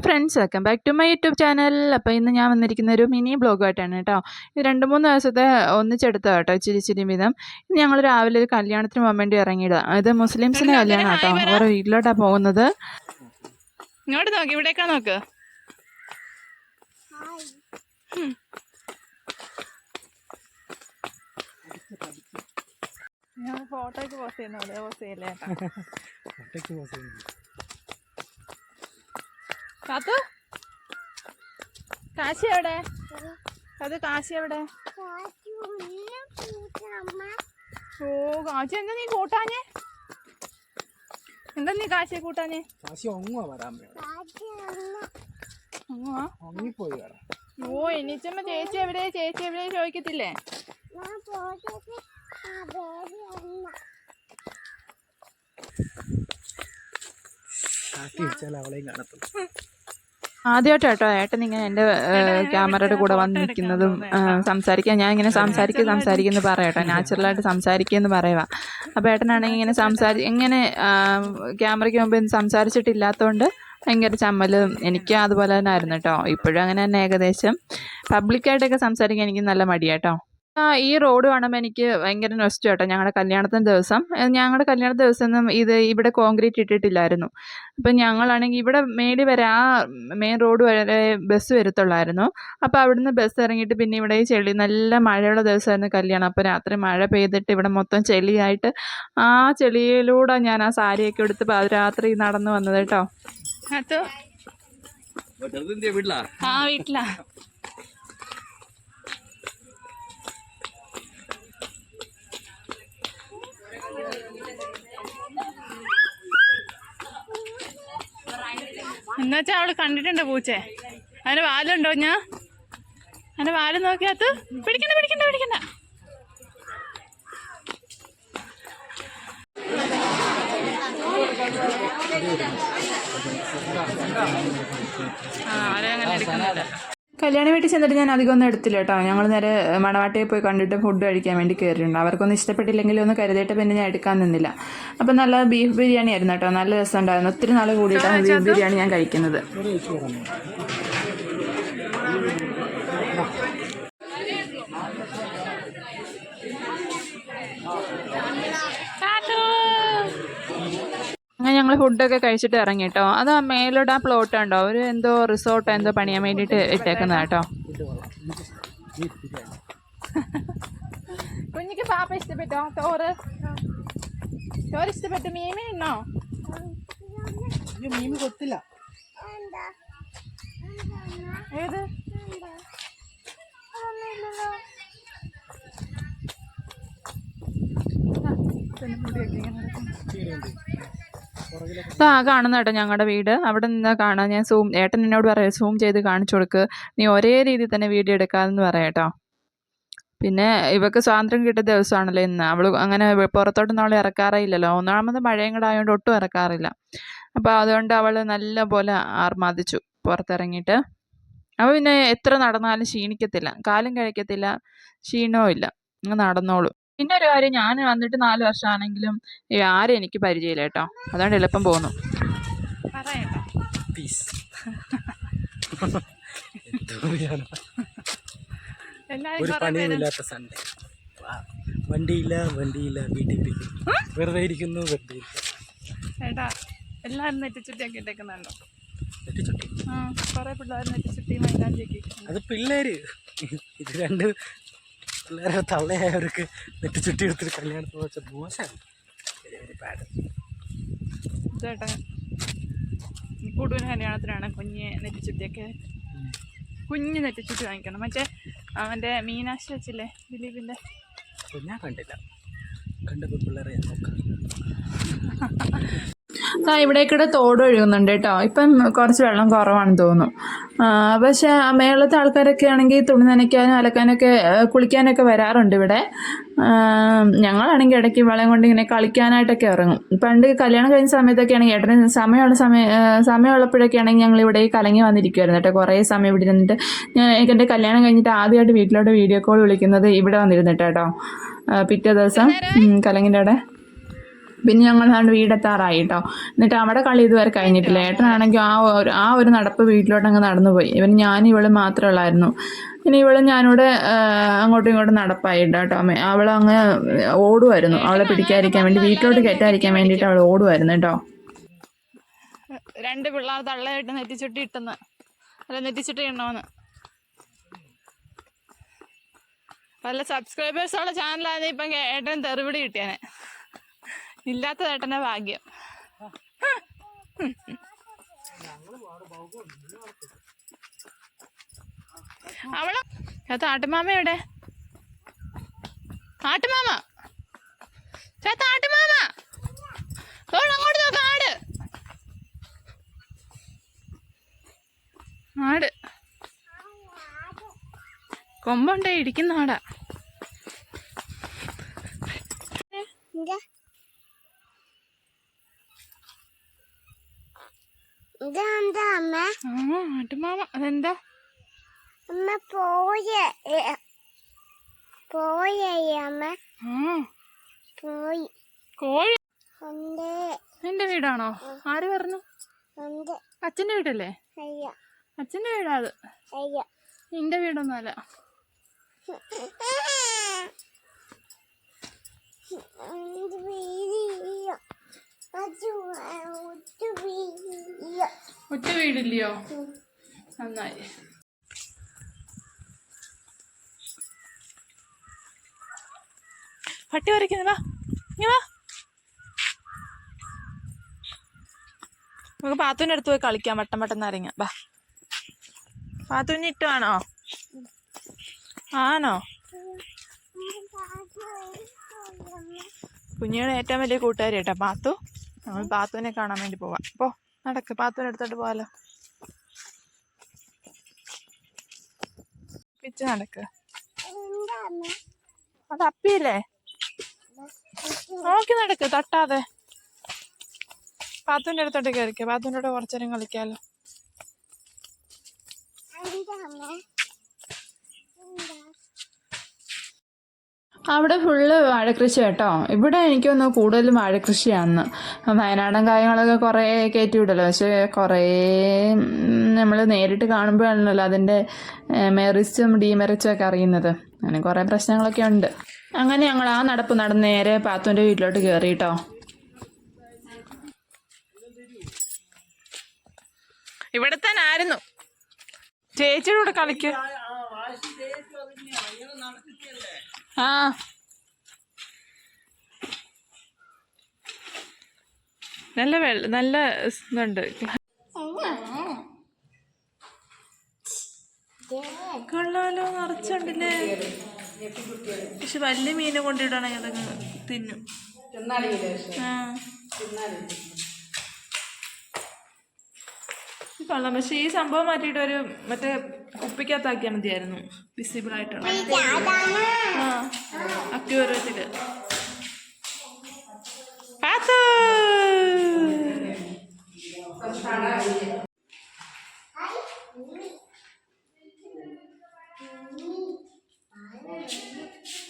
Hi friends welcome back to my YouTube channel അപ്പോൾ ഇന്ന് ഞാൻ വന്നിരിക്കുന്ന ഒരു മിനി ബ്ലോഗായിട്ടാണ് കേട്ടോ. ഇത് രണ്ട് മൂന്ന് ദിവസത്തെ ഒന്നിച്ചെടുത്ത കേട്ടോ ഇച്ചിരി ഇച്ചിരി വീതം ഇന്ന് ഞങ്ങൾ രാവിലെ ഒരു കല്യാണത്തിന് പോകാൻ വേണ്ടി ഇറങ്ങിയതാണ് ഇത് മുസ്ലിംസിന്റെ കല്യാണം കേട്ടോ. ഓരോ വീട്ടിലോട്ടാണ് പോകുന്നത്. ഇങ്ങോട്ട് നോക്ക് ഇവിടേക്കാ നോക്ക്. ഞാൻ ഫോട്ടോയ്ക്ക് പോസ്റ്റ് ചെയ്യുന്നു അതേ പോസ്റ്റ് ചെയ്യല്ലേ? ഒറ്റയ്ക്ക് പോസ് ചെയ്യുന്നു കാത്തു കാശി എവിടെ? അത് കാശി എവിടെ? ഓ കാശി എന്താ നീ കൂട്ടാഞ്ഞേ? എന്താ നീ കാശി കൂട്ടാഞ്ഞേ? കാശി ഒങ്ങുവാ വരാൻ ഒങ്ങിപ്പോയി വരാം. ഓ എനിച്ചമ്മ ചേച്ചി എവിടെ? ചേച്ചി എവിടെ ചോദിക്കത്തില്ലേ? കാട്ടി വെച്ചാൽ അവളെയും കാണത്തുള്ളൂ. ആദ്യമായിട്ട് ഏട്ടൻ ഇങ്ങനെ എന്റെ ക്യാമറയുടെ കൂടെ വന്നിരിക്കുന്നതും. സംസാരിക്കാൻ ഞാൻ ഇങ്ങനെ സംസാരിക്കുക സംസാരിക്കുന്നു പറയട്ടോ നാച്ചുറലായിട്ട് സംസാരിക്കുമെന്ന് പറയുക അപ്പോൾ ഏട്ടനാണെങ്കിൽ ഇങ്ങനെ സംസാരി ഇങ്ങനെ ക്യാമറയ്ക്ക് മുമ്പ് സംസാരിച്ചിട്ടില്ലാത്തതുകൊണ്ട് ഭയങ്കര ചമ്മലും എനിക്ക് അതുപോലെ തന്നെ ആയിരുന്നു കേട്ടോ. ഇപ്പോഴും അങ്ങനെ തന്നെ ഏകദേശം. പബ്ലിക്കായിട്ടൊക്കെ സംസാരിക്കാൻ എനിക്ക് നല്ല മടിയാട്ടോ ഈ റോഡ് കാണുമ്പോൾ എനിക്ക് ഭയങ്കര നൊസ്റ്റു കേട്ടോ ഞങ്ങളുടെ കല്യാണത്തിന്റെ ദിവസം. ഞങ്ങളുടെ കല്യാണ ദിവസം ഒന്നും ഇത് ഇവിടെ കോൺക്രീറ്റ് ഇട്ടിട്ടില്ലായിരുന്നു. അപ്പം ഞങ്ങളാണെങ്കിൽ ഇവിടെ മേടി വരെ ആ മെയിൻ റോഡ് വരെ ബസ് വരുത്തുള്ളായിരുന്നു. അപ്പോൾ അവിടുന്ന് ബസ് ഇറങ്ങിയിട്ട് പിന്നെ ഇവിടെ ഈ ചെളി നല്ല മഴയുള്ള ദിവസമായിരുന്നു കല്യാണം. അപ്പോൾ രാത്രി മഴ പെയ്തിട്ട് ഇവിടെ മൊത്തം ചെളിയായിട്ട് ആ ചെളിയിലൂടെ ഞാൻ ആ സാരിയൊക്കെ എടുത്ത് രാത്രി നടന്നു വന്നത് കേട്ടോ. അതോ ആ വീട്ടിലാ. എന്നുവെച്ചാ അവൾ കണ്ടിട്ടുണ്ട് പൂച്ചെ. അതിന് വാലുണ്ടോ ഞാ അതിന്റെ വാൽ നോക്കിയാത്ത് പിടിക്കണ്ട പിടിക്കണ്ട പിടിക്കണ്ട. ആ അവരങ്ങനെ എടുക്കുന്നില്ല കല്യാണ വീട്ടിൽ ചെന്നിട്ട് ഞാൻ അധികം ഒന്നും എടുത്തില്ല കേട്ടോ. ഞങ്ങൾ നേരെ മണവാട്ടിയെ പോയി കണ്ടിട്ട് ഫുഡ് കഴിക്കാൻ വേണ്ടി കയറിയിട്ടുണ്ട് അവർക്കൊന്നും ഇഷ്ടപ്പെട്ടില്ലെങ്കിൽ ഒന്ന് കരുതിയിട്ട് പിന്നെ ഞാൻ എടുക്കാൻ നിന്നില്ല. അപ്പം നല്ല ബീഫ് ബിരിയാണി ആയിരുന്നു കേട്ടോ. നല്ല രസമുണ്ടായിരുന്നു. ഒത്തിരി നാൾ കൂടിയിട്ടാണ് ബീഫ് ബിരിയാണി ഞാൻ കഴിക്കുന്നത് ഒരു വെച്ച് പറഞ്ഞു അങ്ങനെ ഞങ്ങൾ ഫുഡൊക്കെ കഴിച്ചിട്ട് ഇറങ്ങി കേട്ടോ. അത് മേലോട്ട് ആ പ്ലോട്ട് ഉണ്ടോ? ഒരു എന്തോ റിസോർട്ടോ എന്തോ പണിയാൻ വേണ്ടിയിട്ട് ഇട്ടേക്കുന്നത് കേട്ടോ. കുഞ്ഞിക്ക് പാപ്പ ഇഷ്ടപ്പെട്ടോ? ചോറ്? ചോറ് ഇഷ്ടപ്പെട്ടു? മീമി ഉണ്ടോ മീമി കൊത്തില്ല. ഏത്? പുറകിലൊക്കെ ആ കാണുന്ന കേട്ടോ ഞങ്ങളുടെ വീട്. അവിടെ നിന്നാ കാണാൻ ഞാൻ സൂം ഏട്ടൻ എന്നോട് പറയാം സൂം ചെയ്ത് കാണിച്ചു കൊടുക്ക്. നീ ഒരേ രീതിയിൽ തന്നെ വീഡിയോ എടുക്കാമെന്ന് പറയാം കേട്ടോ. പിന്നെ ഇവക്ക് സ്വാതന്ത്ര്യം കിട്ടിയ ദിവസമാണല്ലോ ഇന്ന്. അവൾ അങ്ങനെ പുറത്തോട്ട് പുറത്തോട്ടൊന്നും അവൾ ഇറക്കാറേയില്ലല്ലോ. ഒന്നാമത് മഴയും കൂടെ ആയതുകൊണ്ട് ഒട്ടും ഇറക്കാറില്ല. അപ്പോൾ അതുകൊണ്ട് അവൾ നല്ല പോലെ ആർമാദിച്ചു പുറത്തിറങ്ങിയിട്ട്. അപ്പോൾ പിന്നെ എത്ര നടന്നാലും ക്ഷീണിക്കത്തില്ല. കാലും കഴിക്കത്തില്ല. ക്ഷീണവും ഇല്ല. നടന്നോളും. പിന്നെ ഒരു കാര്യം ഞാൻ വന്നിട്ട് നാല് വർഷമാണെങ്കിലും ആരും എനിക്ക് പരിചയമില്ല കേട്ടോ. അതുകൊണ്ട് എളുപ്പം പോകുന്നു പണിയുമില്ലാത്ത സൺഡേ വണ്ടിയില്ല വണ്ടിയില്ല വീട്ടിൽ വെറുതെ ഇരിക്കുന്നു വെറുതെ ഏട്ടാ എല്ലാവരും നെറ്റിച്ചുട്ടിയൊക്കെ ഇട്ടേക്കുന്നുണ്ടോ? തെറ്റിച്ചുട്ടി ആ കുറേ പിള്ളേർ നെറ്റിച്ചുട്ടി മൈലാഞ്ചിയൊക്കെ അത് പിള്ളേര്. ഇത് രണ്ട് പിള്ളേരെ തള്ളയായവർക്ക് നെറ്റ് ചുറ്റി എടുത്തിട്ട് കല്യാണത്തിന് വെച്ച മോശം. ചേട്ടാ കൂടുതൽ കല്യാണത്തിനാണ് കുഞ്ഞ് നെറ്റിച്ചുട്ടിയൊക്കെ കുഞ്ഞ് നെറ്റിച്ചുട്ടി വാങ്ങിക്കണം മറ്റേ അവന്റെ മീനാശി വെച്ചില്ലേ ദിലീപിന്റെ? ഞാൻ കണ്ടില്ല. കണ്ടപ്പോൾ പിള്ളേരെ ഞാൻ നോക്കാം. ആ ഇവിടേക്കൂടെ തോട് ഒഴുകുന്നുണ്ട് കേട്ടോ. ഇപ്പം കുറച്ച് വെള്ളം കുറവാണെന്ന് തോന്നുന്നു. പക്ഷെ മേളത്തെ ആൾക്കാരൊക്കെ ആണെങ്കിൽ തുണി നനയ്ക്കാനും അലക്കാനൊക്കെ കുളിക്കാനൊക്കെ വരാറുണ്ട് ഇവിടെ. ഞങ്ങളാണെങ്കിൽ ഇടയ്ക്ക് വെള്ളം കൊണ്ട് ഇങ്ങനെ കളിക്കാനായിട്ടൊക്കെ ഇറങ്ങും. പണ്ട് കല്യാണം കഴിഞ്ഞ സമയത്തൊക്കെ ആണെങ്കിൽ ഏട്ടന് സമയമുള്ള സമയം സമയമുള്ളപ്പോഴൊക്കെ ആണെങ്കിൽ ഞങ്ങൾ ഇവിടെ കലങ്ങി വന്നിരിക്കുമായിരുന്നു കേട്ടോ. കുറേ സമയം ഇവിടെ ഇരുന്നിട്ട്. ഞാൻ എനിക്ക് എന്റെ കല്യാണം കഴിഞ്ഞിട്ട് ആദ്യമായിട്ട് വീട്ടിലോട്ട് വീഡിയോ കോൾ വിളിക്കുന്നത് ഇവിടെ വന്നിരുന്നിട്ട് കേട്ടോ പിറ്റേ ദിവസം. കലങ്ങിന്റെ അവിടെ. പിന്നെ ഞങ്ങൾ അവിടെ വീടെത്താറായി കേട്ടോ എന്നിട്ട് അവിടെ കളി ഇതുവരെ കഴിഞ്ഞിട്ടില്ല. ഏട്ടനാണെങ്കിൽ ആ ഒരു ആ ഒരു നടപ്പ് വീട്ടിലോട്ട് അങ്ങ് നടന്നു പോയി ഇവൻ ഞാൻ ഇവൾ മാത്രമേ ഉള്ളായിരുന്നു. പിന്നെ ഇവൾ ഞാനിവിടെ അങ്ങോട്ടും ഇങ്ങോട്ടും നടപ്പായി കേട്ടോ അമ്മ അവൾ അങ്ങ് ഓടുമായിരുന്നു അവളെ പിടിക്കാതിരിക്കാൻ വേണ്ടി വീട്ടിലോട്ട് കയറ്റാതിരിക്കാൻ വേണ്ടിയിട്ട് അവൾ ഓടുമായിരുന്നു കേട്ടോ. രണ്ട് പിള്ളേർ തള്ളയായിട്ട് നെറ്റിച്ചുട്ടി ഇട്ടെന്ന്. അല്ല നെറ്റിച്ചുട്ടി ഇടണമെന്ന് പല സബ്സ്ക്രൈബേഴ്സ് ഉള്ള ചാനലായിരുന്നു ഇപ്പം ഏട്ടൻ തെറിവിടി കിട്ടിയാനെ. ഇല്ലാത്ത ചേട്ടന്റെ ഭാഗ്യം. അവൾ ചേത്ത ആട്ടുമാമ എവിടെ? ആട്ടുമാമ? ചേത്ത ആട്ടുമാമ? അങ്ങോട്ട് നോക്ക ആട്. ആട്. കൊമ്പുണ്ടേ ഇടിക്കുന്ന ആടാ ഇതെന്താ അമ്മ ആ ആട്ടുമാമ അതെന്താ അമ്മ പോയ കോഴി. നിന്റെ വീടാണോ? ആര് പറഞ്ഞു? അച്ഛന്റെ വീടല്ലേ അച്ഛന്റെ വീടാ അത്. നിന്റെ വീടൊന്നുമല്ല. ഒറ്റ വീടില്ലയോ? നന്നായി. പട്ടി വരയ്ക്കുന്നു വാ. വാ. നമുക്ക് പാത്തുവിന്റെ അടുത്ത് പോയി കളിക്കാം വട്ടം വട്ടം നാരങ്ങ. വാ. പാത്തുവിന് ഇട്ടുവാണോ ആണോ? കുഞ്ഞിയുടെ ഏറ്റവും വലിയ കൂട്ടുകാരി കേട്ടോ പാത്തു. നമ്മൾ പാത്തുവിനെ കാണാൻ വേണ്ടി പോവാം. അപ്പോ നടക്ക്. പാത്തുവിന്റെ അടുത്തോട്ട് പോവാലോ. പിച്ച് നടക്ക്. അത് അപ്പിയില്ലേ? നോക്കി നടക്ക് തട്ടാതെ. പാത്തുവിന്റെ അടുത്തോട്ട് കയറിക്കോ പാത്തുവിന്റെ കൂടെ കുറച്ചു നേരം കളിക്കാലോ. അവിടെ ഫുള്ള് വാഴക്കൃഷി കേട്ടോ. ഇവിടെ എനിക്കൊന്ന് കൂടുതലും വാഴക്കൃഷിയാന്ന്. വയനാടൻ കാര്യങ്ങളൊക്കെ കുറേ കയറ്റി വിടല്ലോ പക്ഷേ കുറേ നമ്മൾ നേരിട്ട് കാണുമ്പോഴാണല്ലോ അതിന്റെ മെറിച്ചും ഡീമെറിച്ചും ഒക്കെ അറിയുന്നത്. അങ്ങനെ കുറേ പ്രശ്നങ്ങളൊക്കെ ഉണ്ട്. അങ്ങനെ ഞങ്ങൾ ആ നടപ്പ് നടന്ന് നേരെ പാത്തുവിന്റെ വീട്ടിലോട്ട് കയറി കേട്ടോ ഇവിടെ തന്നെ ആയിരുന്നു. ചേച്ചിയുടെ കൂടെ കളിക്ക്. ആ. നല്ല വെള്ള നല്ല ഇതുണ്ട്. കൊള്ളാലോ നിറച്ചുണ്ടല്ലേ? പക്ഷെ വലിയ മീനെ കൊണ്ടിടണേ അതങ്ങ് തിന്നും. ആ. ഇത് കൊള്ളാം. പക്ഷെ ഈ സംഭവം മാറ്റിയിട്ട് ഒരു മറ്റേ കുപ്പിക്കകത്താക്കിയാൽ മതിയായിരുന്നു. വിസിബിൾ ആയിട്ടുള്ള. ആ. അക്യൂറത്തിൽ പാത്തു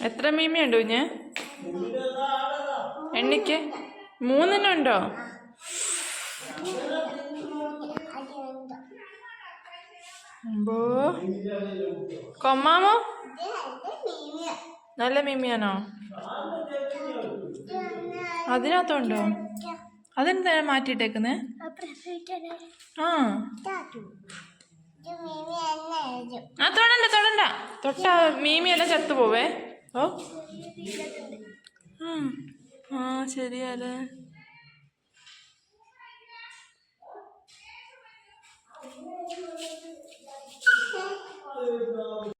എത്ര മീമയുണ്ട് കുഞ്ഞ്? എണ്ണിക്ക്. മൂന്നെണ്ണം ഉണ്ടോ? അമ്പോ. കൊമ്മാമോ? നല്ല മീമിയാണോ? അതിനകത്തുണ്ടോ? അതെന്താ മാറ്റിയിട്ടേക്കുന്നേ? ആ. ആ തൊടണ്ട തൊടണ്ട. തൊട്ട മീമിയെല്ലാം ചത്തു പോവേ ഓ. ആ ശരിയല്ലേ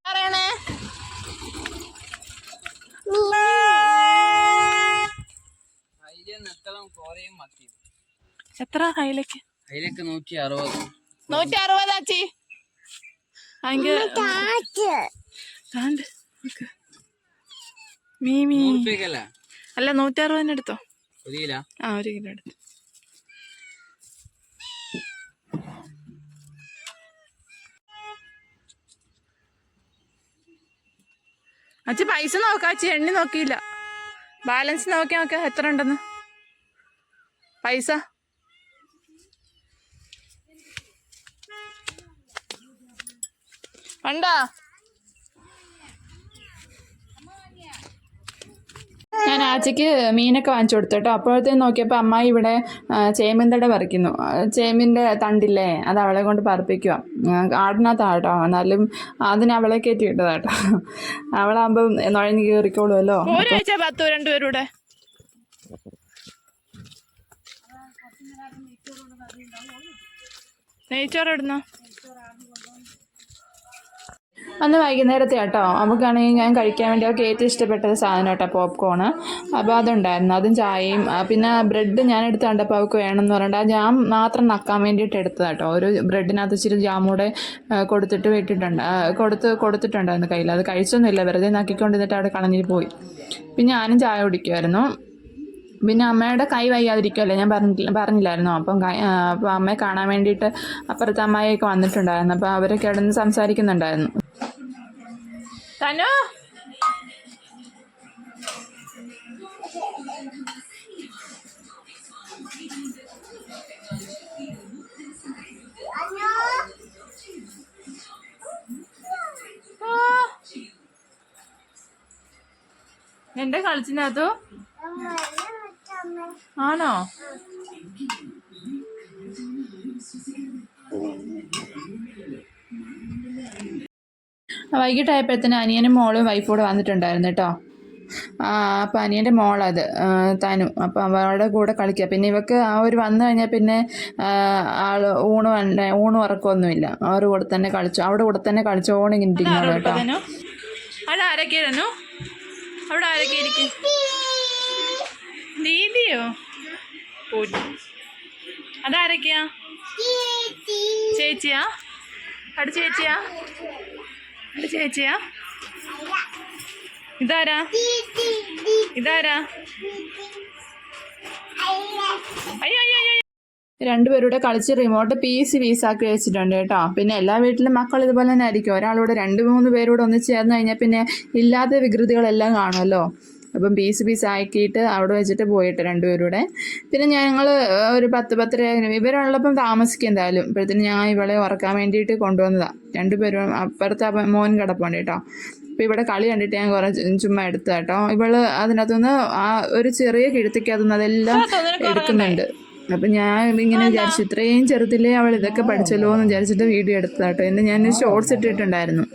പറയണേ. എത്ര ഹൈലക്ക്? ഹൈലക്ക് നൂറ്റി അറുപത് നൂറ്റി അറുപതാച്ചി ഭയങ്കര. മീമി. അല്ല നൂറ്റി അറുപതിന് എടുത്തോ? ആ ഒരു കിലോ എടുത്തു. അച്ഛൻ പൈസ നോക്കാച്ചി എണ്ണി നോക്കിയില്ല. ബാലൻസ് നോക്കി നോക്കാം എത്ര ഉണ്ടെന്ന്. പൈസ. ഉണ്ടോ ഞാൻ ആച്ചയ്ക്ക് മീനൊക്കെ വാങ്ങിച്ചു കൊടുത്തു കേട്ടോ. അപ്പോഴത്തേക്കും നോക്കിയപ്പോൾ അമ്മായി ഇവിടെ ചേമ്പിന്തട പറിക്കുന്നു. ചേമ്പിന്റെ തണ്ടില്ലേ അത് അവളെ കൊണ്ട് പറപ്പിക്കുക ആടിനകത്താണ് കേട്ടോ. എന്നാലും അതിന് അവളെ കയറ്റി വിട്ടതാ കേട്ടോ. അവളാകുമ്പം നുഴഞ്ഞ് കയറിക്കോളുമല്ലോ. നെയ്ച്ചോറ് ഇടുന്നോ? അന്ന് വൈകുന്നേരത്തെ കേട്ടോ നമുക്കാണെങ്കിൽ ഞാൻ കഴിക്കാൻ വേണ്ടി അവർക്ക് ഏറ്റവും ഇഷ്ടപ്പെട്ട സാധനം കേട്ടോ പോപ്കോണ് അപ്പോൾ അതുണ്ടായിരുന്നു. അതും ചായയും പിന്നെ ബ്രെഡ് ഞാൻ എടുത്ത് കണ്ടപ്പോൾ അവൾക്ക് വേണമെന്ന് പറഞ്ഞിട്ട് ആ ജാം മാത്രം നക്കാൻ വേണ്ടിയിട്ട് എടുത്തത് കേട്ടോ ഒരു ബ്രെഡിനകത്ത് ഇച്ചിരി ജാം കൂടെ ആ, കൊടുത്തിട്ട് വിട്ടിട്ടുണ്ട് കൊടുത്ത് കൊടുത്തിട്ടുണ്ടായിരുന്നു കയ്യിൽ. അത് കഴിച്ചൊന്നുമില്ല. വെറുതെ നക്കിക്കൊണ്ടിരുന്നിട്ട് അവിടെ കളഞ്ഞിട്ട് പോയി. പിന്നെ ഞാനും ചായ കുടിക്കുമായിരുന്നു പിന്നെ അമ്മയുടെ കൈ വയ്യാതിരിക്കുമല്ലേ ഞാൻ പറഞ്ഞില്ല പറഞ്ഞില്ലായിരുന്നു? അപ്പം അപ്പം അപ്പോൾ അമ്മയെ കാണാൻ വേണ്ടിയിട്ട് അപ്പുറത്തെ അമ്മായിയൊക്കെ വന്നിട്ടുണ്ടായിരുന്നു. അപ്പോൾ അവരൊക്കെ അവിടെ നിന്ന് സംസാരിക്കുന്നുണ്ടായിരുന്നു. തനു? എന്റെ കളിച്ചിനകത്തു? ആണോ? വൈകിട്ടായപ്പോഴത്തേന് അനിയനും മോളും വൈഫോട് വന്നിട്ടുണ്ടായിരുന്നു കേട്ടോ. ആ അപ്പം അനിയന്റെ മോളത് തനു. അപ്പം അവളുടെ കൂടെ കളിക്കുക പിന്നെ ഇവക്ക് ആ ഒരു വന്നു കഴിഞ്ഞാൽ പിന്നെ ആൾ ആൾ ഊണ് ഊണ് ഉറക്കമൊന്നുമില്ല അവരുടെ കൂടെ തന്നെ കളിച്ചു. അവിടെ കൂടെ തന്നെ കളിച്ചു ഇങ്ങനെ ഇരിക്കുന്നു കേട്ടോ അവിടെ ആരൊക്കെയായിരുന്നു അവിടെ ആരൊക്കെ ഇരിക്കും? ദീദിയോ അതാരൊക്കെയാ? ചേച്ചിയാ? അവിടെ ചേച്ചിയാ? അവിടെ ചേച്ചിയാ? ഇതാരാ? ഇതാരാ? അയ്യോ രണ്ടുപേരുടെ കളിച്ച് റിമോട്ട് പീസ് പീസാക്കി വെച്ചിട്ടുണ്ട് കേട്ടോ. പിന്നെ എല്ലാ വീട്ടിലും മക്കൾ ഇതുപോലെ തന്നെ ആയിരിക്കും. ഒരാളൂടെ രണ്ട് മൂന്ന് പേരൂടെ ഒന്ന് ചേർന്ന് കഴിഞ്ഞാൽ പിന്നെ ഇല്ലാത്ത വികൃതികളെല്ലാം കാണുമല്ലോ. അപ്പം പീസ് പീസ് ആക്കിയിട്ട് അവിടെ വെച്ചിട്ട് പോയിട്ട് രണ്ടുപേരൂടെ. പിന്നെ ഞങ്ങൾ ഒരു പത്ത് പത്തര ഇവരുള്ളപ്പം താമസിക്കും എന്തായാലും ഇപ്പോഴത്തേന് ഞാൻ ഇവളെ ഉറക്കാൻ വേണ്ടിയിട്ട് കൊണ്ടുവന്നതാണ് രണ്ടുപേരും അപ്പുറത്തെ മോൻ കിടപ്പുണ്ട് കേട്ടോ. അപ്പോൾ ഇവിടെ കളി കണ്ടിട്ട് ഞാൻ കുറേ ചുമ്മാ എടുത്ത കേട്ടോ. ഇവൾ അതിനകത്തുനിന്ന് ആ ഒരു ചെറിയ കിഴുത്തിക്കകത്തുനിന്ന് അതെല്ലാം എടുക്കുന്നുണ്ട്. അപ്പം ഞാൻ ഇങ്ങനെ വിചാരിച്ചു ഇത്രയും ചെറുതിലേ അവൾ ഇതൊക്കെ പഠിച്ചല്ലോ എന്ന് വിചാരിച്ചിട്ട് വീഡിയോ എടുത്തതാട്ടോ എന്ന് ഞാൻ ഷോർട്സ് ഇട്ടിട്ടുണ്ടായിരുന്നു.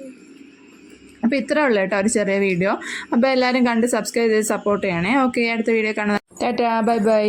അപ്പോൾ ഇത്രയേ ഉള്ളൂ കേട്ടോ ഒരു ചെറിയ വീഡിയോ അപ്പോൾ എല്ലാവരും കണ്ട് സബ്സ്ക്രൈബ് ചെയ്ത് സപ്പോർട്ട് ചെയ്യണേ. ഓക്കെ അടുത്ത വീഡിയോ കാണാം. Tata bye bye